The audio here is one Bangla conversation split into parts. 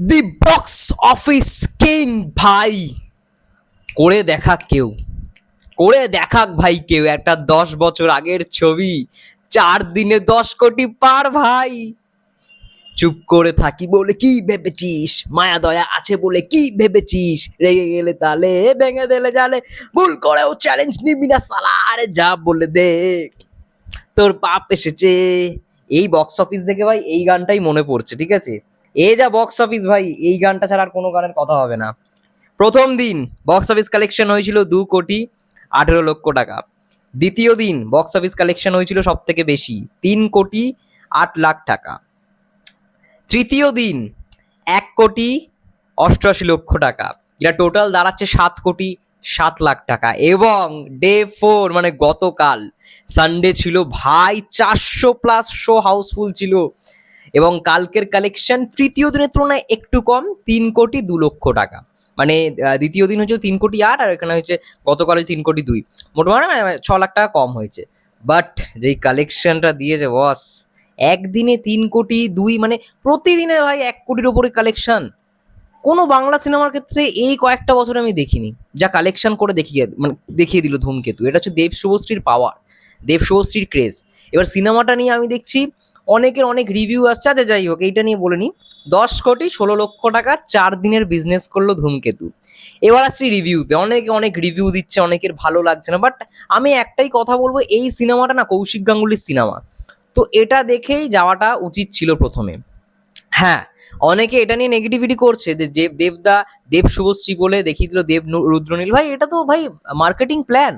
দি বক্স অফিস কিং ভাই। করে দেখা কেউ। করে দেখাক ভাই কেউ, একটা দশ বছর আগের ছবি। চার দিনে দশ কোটি পার, ভাই। চুপ করে থাকি বলে কি ভেবেছিস? মায়া, দয়া আছে বলে কি ভেবেছিস? রেগে গেলে তালে, ভেঙে দিলে জালে। ভুল করেও চ্যালেঞ্জ নিবি না সালা, আরে যা বলে দেখ। তোর পাপ এসেছে। এই বক্স অফিস দেখে ভাই এই গানটাই মনে পড়ছে, ঠিক আছে? এই যা বক্স অফিস ভাই, এই গানটা ছাড়া আর কোনো গানের কথা হবে না। প্রথম দিন বক্স অফিস কালেকশন হয়েছিল দু কোটি আঠেরো লক্ষ টাকা। দ্বিতীয় দিন বক্স অফিস কালেকশন হয়েছিল সব থেকে বেশি, তিন কোটি আট লাখ টাকা। তৃতীয় দিন এক কোটি অষ্টআশি লক্ষ টাকা। যেটা টোটাল দাঁড়াচ্ছে সাত কোটি সাত লাখ টাকা। এবং ডে ফোর মানে গতকাল সানডে ছিল ভাই চারশো প্লাস শো হাউসফুল ছিল। এবং কালকের কালেকশন তৃতীয় দিনের তুলনায় একটু কম, তিন কোটি দু লক্ষ টাকা। মানে দ্বিতীয় দিন হচ্ছে তিন কোটি আট, আর এখানে হচ্ছে গতকাল তিন কোটি দুই। মোটামুটি মানে ছ লাখ টাকা কম হয়েছে। বাট যেই কালেকশনটা দিয়েছে বস একদিনে তিন কোটি দুই মানে প্রতিদিনে ভাই এক কোটির ওপরে কালেকশন কোনো বাংলা সিনেমার ক্ষেত্রে এই কয়েকটা বছর আমি দেখিনি। যা কালেকশন করে দেখিয়ে মানে দেখিয়ে দিল ধূমকেতু। এটা হচ্ছে দেব শুভশ্রীর পাওয়ার, দেব শুভশ্রীর ক্রেজ এবার সিনেমাটা নিয়ে আমি দেখছি অনেকের অনেক রিভিউ আসছে আচ্ছা যাই হোক, এইটা নিয়ে বলে নিই। দশ কোটি ষোলো লক্ষ টাকার চার দিনের বিজনেস করল ধূমকেতু। এবার আসছি রিভিউতে অনেকে, অনেক রিভিউ দিচ্ছে, অনেকের ভালো লাগছে না বাট আমি একটাই কথা বলব, এই সিনেমাটা না কৌশিক গাঙ্গুলির সিনেমা তো এটা দেখেই যাওয়াটা উচিত ছিল প্রথমে। হ্যাঁ অনেকে এটা নিয়ে নেগেটিভিটি করছে, যে দেবদা, দেব শুভশ্রী বলে দেখিয়ে দিল দেব রুদ্রনীল। ভাই, এটা তো ভাই মার্কেটিং প্ল্যান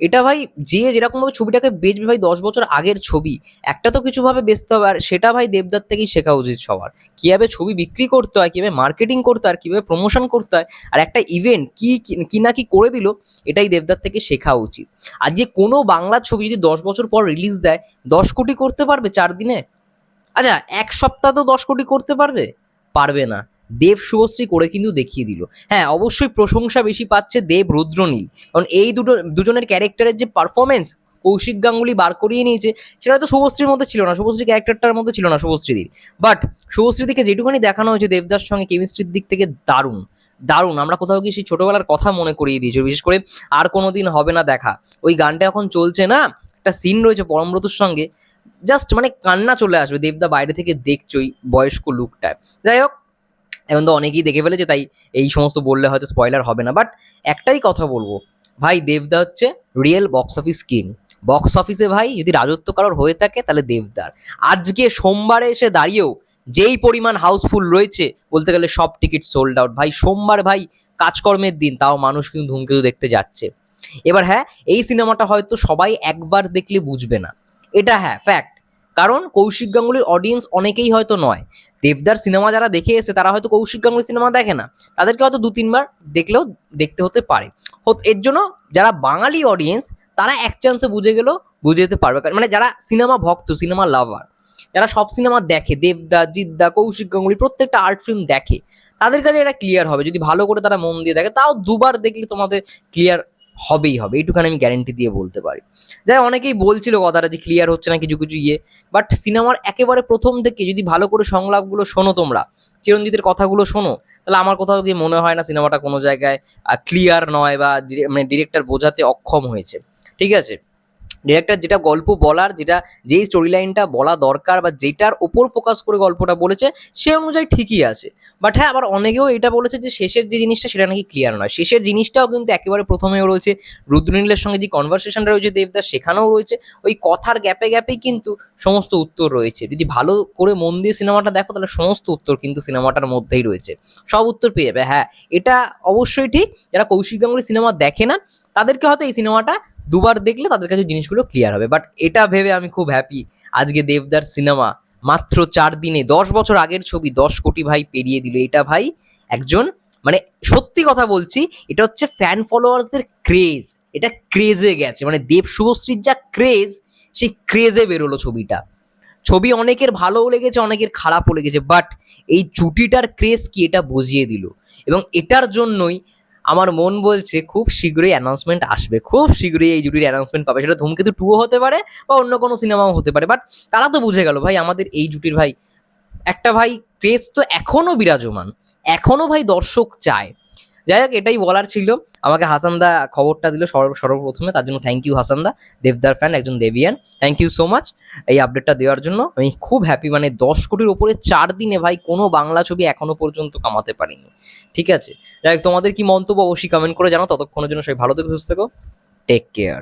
এটা ভাই যে যেরকম ভাবে ছবিটাকে বেচবে ভাই দশ বছর আগের ছবি, একটা তো কিছু ভাবে বেচতে হবে। আর সেটা ভাই দেবদার থেকেই শেখা উচিত সবার। কীভাবে ছবি বিক্রি করতে হয়, কীভাবে মার্কেটিং করতে হয় কীভাবে প্রমোশন করতে হয়, আর একটা ইভেন্ট কি- কি না কি করে দিল, এটাই দেবদার থেকে শেখা উচিত। আর যে কোনো বাংলা ছবি যদি দশ বছর পর রিলিজ দেয়, দশ কোটি করতে পারবে চার দিনে? আচ্ছা এক সপ্তাহ তো দশ কোটি করতে পারবে? পারবে না। দেব শুভশ্রী করে কিন্তু দেখিয়ে দিল। হ্যাঁ অবশ্যই প্রশংসা বেশি পাচ্ছে দেব রুদ্রনীল। কারণ এই দুটো, দুজনের ক্যারেক্টারের যে পারফরমেন্স কৌশিক গাঙ্গুলি বার করিয়ে নিয়েছে, সেটা তো শুভশ্রীর মধ্যে ছিল না, শুভশ্রী ক্যারেক্টারটার মধ্যে ছিল না শুভশ্রীদির বাট শুভশ্রীদিকে যেটুকুনি দেখানো হয়েছে দেবদার সঙ্গে কেমিস্ট্রির দিক থেকে দারুণ। দারুণ, আমরা কোথাও গিয়ে সেই ছোটবেলার কথা মনে করিয়ে দিয়েছি, বিশেষ করে আর কোনো দিন হবে না দেখা। ওই গানটা এখন চলছে না, একটা সিন রয়েছে পরমব্রতর সঙ্গে। জাস্ট মানে কান্না চলে আসবে, দেবদা বাইরে থেকে দেখছ ওই বয়স্ক লুকটায় যাই হোক এখন তো অনেকেই দেখে ফেলেছে, তাই এই সমস্ত বললে হয়তো স্পয়লার হবে না। বাট একটাই কথা বলব, ভাই দেবদা হচ্ছে real box office king box অফিসে ভাই যদি রাজত্ব কারোর হয়ে থাকে, তাহলে দেবদার। আজকে সোমবারে এসে দাঁড়িয়েও যেই পরিমাণ হাউসফুল রয়েছে, বলতে গেলে সব টিকিট সোল্ড আউট ভাই সোমবার ভাই কাজকর্মের দিন, তাও মানুষ কিন্তু ধূমকেতু দেখতে যাচ্ছে। এবার হ্যাঁ এই সিনেমাটা হয়তো সবাই একবার দেখলে বুঝবে না। এটা হ্যাঁ ফ্যাক্ট কারণ কৌশিক গাঙ্গুলির অডিয়েন্স অনেকেই হয়তো নয়। দেবদার সিনেমা যারা দেখে এসে তারা হয়তো কৌশিক গাঙ্গুলি সিনেমা দেখে না। তাদেরকে হয়তো দু তিনবার দেখলেও দেখতে হতে পারে। এর জন্য যারা বাঙালি অডিয়েন্স তারা এক চান্সে বুঝে গেলেও বুঝে যেতে পারবে। মানে যারা সিনেমা ভক্ত, সিনেমা লাভার যারা সব সিনেমা দেখে, দেবদা, জিদ্দা, কৌশিক গাঙ্গুলি, প্রত্যেকটা আর্ট ফিল্ম দেখে, তাদের কাছে এটা ক্লিয়ার হবে। যদি ভালো করে তারা মন দিয়ে দেখে, তাও দুবার দেখলে তোমাদের ক্লিয়ার হবেই হবে, এইটুখানে আমি গ্যারেন্টি দিয়ে বলতে পারি। যাই অনেকেই বলছিল কথাটা যে ক্লিয়ার হচ্ছে না কিছু কিছু ইয়ে বাট সিনেমার একেবারে প্রথম থেকে যদি ভালো করে সংলাপগুলো শোনো তোমরা, চিরঞ্জিতের কথাগুলো শোনো, তাহলে আমার কোথাও কি মনে হয় না সিনেমাটা কোনো জায়গায় ক্লিয়ার নয় বা মানে ডিরেক্টর বোঝাতে অক্ষম হয়েছে। ঠিক আছে? ডিরেক্টর যেটা গল্প বলার, যেটা যেই স্টোরি লাইনটা বলা দরকার বা যেটার ওপর ফোকাস করে গল্পটা বলেছে সে অনুযায়ী ঠিকই আছে। বাট হ্যাঁ আবার অনেকেও এটা বলেছে যে শেষের যে জিনিসটা সেটা নাকি ক্লিয়ার নয়। শেষের জিনিসটাও কিন্তু একেবারে প্রথমেও রয়েছে। রুদ্রনীলের সঙ্গে যে কনভারসেশনটা রয়েছে, দেবদাস সেখানেও রয়েছে। ওই কথার গ্যাপে গ্যাপেই কিন্তু সমস্ত উত্তর রয়েছে। যদি ভালো করে মন দিয়ে সিনেমাটা দেখো, তাহলে সমস্ত উত্তর কিন্তু সিনেমাটার মধ্যেই রয়েছে। সব উত্তর পেয়ে যাবে হ্যাঁ। এটা অবশ্যই ঠিক। যারা কৌশিক গাঙ্গুলি সিনেমা দেখে না, তাদেরকে হয়তো এই সিনেমাটা দুবার দেখলে তাদের কাছে জিনিসগুলো ক্লিয়ার হবে। বাট এটা ভেবে আমি খুব হ্যাপি আজকে দেবদার সিনেমা মাত্র চার দিনে, দশ বছর আগের ছবি, দশ কোটি ভাই পেরিয়ে দিল। এটা ভাই একজন মানে সত্যি কথা বলছি, এটা হচ্ছে ফ্যান ফলোয়ার্সদের ক্রেজ এটা ক্রেজে গেছে। মানে দেব শুভশ্রীর যা ক্রেজ সেই ক্রেজে বেরোলো ছবিটা। ছবি অনেকের ভালোও লেগেছে, অনেকের খারাপও লেগেছে। বাট এই জুটিটার ক্রেজ কি এটা বুঝিয়ে দিল। এবং এটার জন্যই আমার মন বলছে খুব শীঘ্রই অ্যানাউন্সমেন্ট আসবে। খুব শীঘ্রই এই জুটির অ্যানাউন্সমেন্ট পাবে। সেটা ধূমকেতু টুও হতে পারে বা অন্য কোনো সিনেমাও হতে পারে। বাট তারা তো বুঝে গেল ভাই আমাদের এই জুটির ভাই। একটা ভাই ক্রেজ তো এখনও বিরাজমান। এখনও ভাই দর্শক চায়। যাই হোক, এটাই বলার ছিল। আমাকে হাসানদা খবরটা দিল সর্ব সর্বপ্রথমে, তার জন্য থ্যাংক ইউ হাসানদা দেবদার ফ্যান একজন দেবিয়ান। থ্যাংক ইউ সো মাচ এই আপডেটটা দেওয়ার জন্য। আমি খুব হ্যাপি মানে দশ কোটির ওপরে চার দিনে ভাই কোনো বাংলা ছবি এখনও পর্যন্ত কামাতে পারিনি। ঠিক আছে? যাই হোক, তোমাদের কি মন্তব্য অবশ্যই কমেন্ট করে জানো ততক্ষণের জন্য সবাই ভালো থেকে, সুস্থ থেকো। Take care